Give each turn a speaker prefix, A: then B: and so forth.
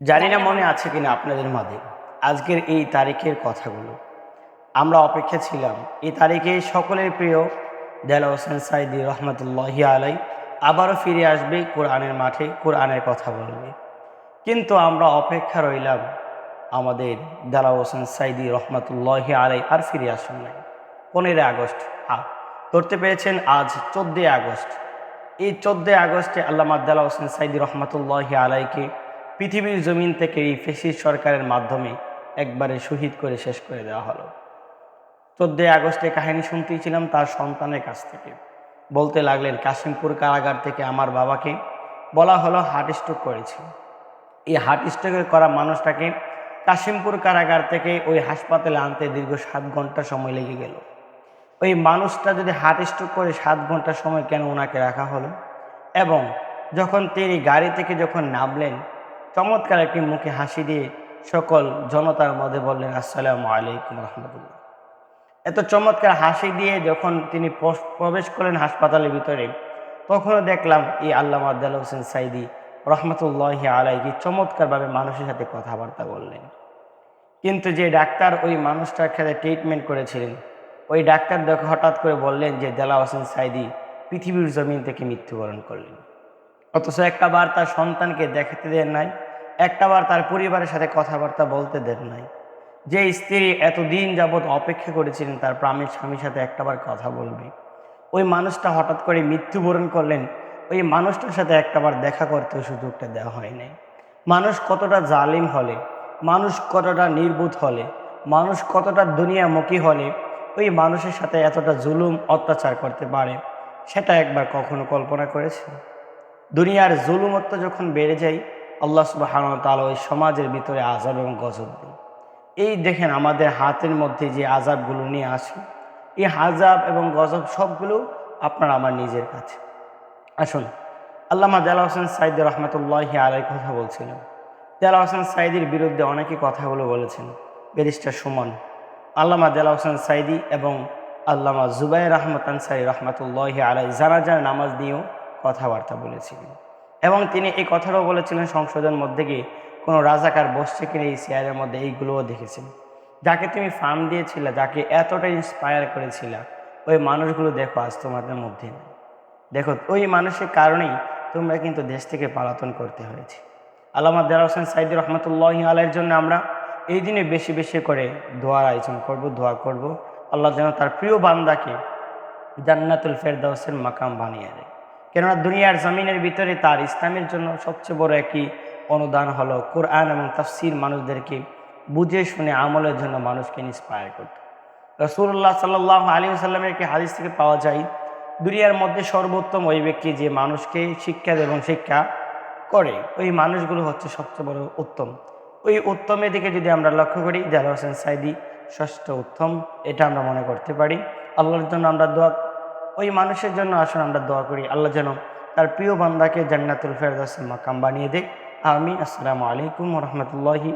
A: জানি না মনে আছে কিনা আপনাদের মাঝে আজকের এই তারিখের কথাগুলো। আমরা অপেক্ষা ছিলাম এই তারিখে সকলের প্রিয় দেলা হোসেন সাইদি রহমতুল্লাহ আলাই আবারও ফিরে আসবে কোরআনের মাঠে কোরআনের কথা বলবে। কিন্তু আমরা অপেক্ষা রইলাম আমাদের দেলা হোসেন সাইদি রহমতুল্লাহ আলাই আর ফিরে আসুন নাই। পনেরোই আগস্ট হ্যাঁ ধরতে পেরেছেন আজ চোদ্দোই আগস্ট। এই চোদ্দোই আগস্টে আল্লামা আদাল্লা হোসেন সাইদি রহমতুল্লাহ আলাইকে পৃথিবীর জমিন থেকে এই ফেসির সরকারের মাধ্যমে একবারে শহীদ করে শেষ করে দেওয়া হলো। চোদ্দই আগস্টে কাহিনী শুনতেছিলাম তার সন্তানের কাছ থেকে। বলতে লাগলেন, কাশিমপুর কারাগার থেকে আমার বাবাকে বলা হলো হার্ট স্ট্রোক করেছে। এই হার্ট স্ট্রোক করা মানুষটাকে কাশিমপুর কারাগার থেকে ওই হাসপাতালে আনতে দীর্ঘ সাত ঘণ্টা সময় লেগে গেল। ওই মানুষটা যদি হার্ট স্ট্রোক করে সাত ঘণ্টা সময় কেন ওনাকে রাখা হলো? এবং যখন তিনি গাড়ি থেকে যখন নামলেন চমৎকার একটি মুখে হাসি দিয়ে সকল জনতার মধ্যে বললেন, আসসালামু আলাইকুম রহমতুল্লাহ। এত চমৎকার হাসি দিয়ে যখন তিনি প্রবেশ করলেন হাসপাতালের ভিতরে, তখনও দেখলাম এই আল্লাহ আদাল হোসেন সাইদি রহমতুল্লাহ আলাইকি চমৎকারভাবে মানুষের সাথে কথাবার্তা বললেন। কিন্তু যে ডাক্তার ওই মানুষটার সাথে ট্রিটমেন্ট করেছিলেন, ওই ডাক্তার দেখে হঠাৎ করে বললেন যে দেলা হোসেন সাইদি পৃথিবীর জমিন থেকে মৃত্যুবরণ করলেন। অথচ একটাবার তার সন্তানকে দেখাতে দেন নাই একটাবার তার পরিবারের সাথে কথাবার্তা বলতে দেন নাই। যে স্ত্রী এতদিন যাবৎ অপেক্ষা করেছিলেন, তার প্রাণের স্বামীর সাথে একটাবার কথা বলবে। ওই মানুষটা হঠাৎ করে মৃত্যুবরণ করলেন। ওই মানুষটার সাথে একটাবার দেখা করতেও সুযোগটা দেওয়া হয় নাই। মানুষ কতটা জালিম হলে, মানুষ কতটা নির্বুধ হলে, মানুষ কতটা দুনিয়ামুখী হলে, ওই মানুষের সাথে এতটা জুলুম, অত্যাচার করতে পারে, সেটা একবার কখনো কল্পনা করেছে দুনিয়ার জুলুমত্ব যখন বেড়ে যায় আল্লাহ সুবাহ তালা ওই সমাজের ভিতরে আজাব এবং গজব দেয়। এই দেখেন আমাদের হাতের মধ্যে যে আজাবগুলো নিয়ে আসে, এই আজাব এবং গজব সবগুলো আপনার আমার নিজের কাছে। আসুন, আল্লামা দেলা হোসেন সাইদ রহমতুল্লাহ আলাই কথা বলছিলেন। দেলা হোসেন সাইদির বিরুদ্ধে অনেকে কথাগুলো বলেছেন। ব্যারিস্টার সুমন, আল্লামা দেলা হোসেন সাইদি এবং আল্লামা জুবাইর রহমত আনসারি রহমতুল্লাহ আলাই জানাজার নামাজ নিয়েও কথাবার্তা বলেছিলেন। এবং তিনি এই কথাটাও বলেছিলেন সংসদের মধ্যে গিয়ে, কোনো রাজাকার বসছে কিনা এই চেয়ারের মধ্যে এইগুলোও দেখেছেন। যাকে তুমি ফার্ম দিয়েছিলে, যাকে এতটা ইন্সপায়ার করেছিলা, ওই মানুষগুলো দেখো আজ তোমাদের মধ্যে। দেখো, ওই মানুষের কারণেই তোমরা কিন্তু দেশ থেকে পালাতন করতে হয়েছে। আল্লামা দেলা হোসেন সাইদ রহমতুল্লাহ আলের জন্য আমরা এই দিনে বেশি বেশি করে দোয়ার আয়োজন করব, দোয়া করব। আল্লাহ যেন তার প্রিয় বান্দাকে জান্নাতুল ফেরদাউসের মাকাম বানিয়ে দেয়। কেননা দুনিয়ার জমিনের ভিতরে তার ইসলামের জন্য সবচেয়ে বড় একটি অনুদান হলো কোরআন এবং তাফসির মানুষদেরকে বুঝে শুনে আমলের জন্য মানুষকে ইন্সপায়ার করত। রসুল্লাহ সাল্লাহ আলী সাল্লামের একটি হাদিস থেকে পাওয়া যায়, দুনিয়ার মধ্যে সর্বোত্তম ওই ব্যক্তি যে মানুষকে শিক্ষা এবং শিক্ষা করে, ওই মানুষগুলো হচ্ছে সবচেয়ে বড় উত্তম। ওই উত্তমের দিকে যদি আমরা লক্ষ্য করি জালা হোসেন সাইদি ষষ্ঠ উত্তম, এটা আমরা মনে করতে পারি। আল্লাহর জন্য আমরা দোয়া ওই মানুষের জন্য আসুন আমরা দোয়া করি। আল্লাহ যেন তার প্রিয় বান্দাকে জান্নাতুল ফেরদাসের মাকাম বানিয়ে দেয়। আমি আসসালামু আলাইকুম রহমতুল্লাহি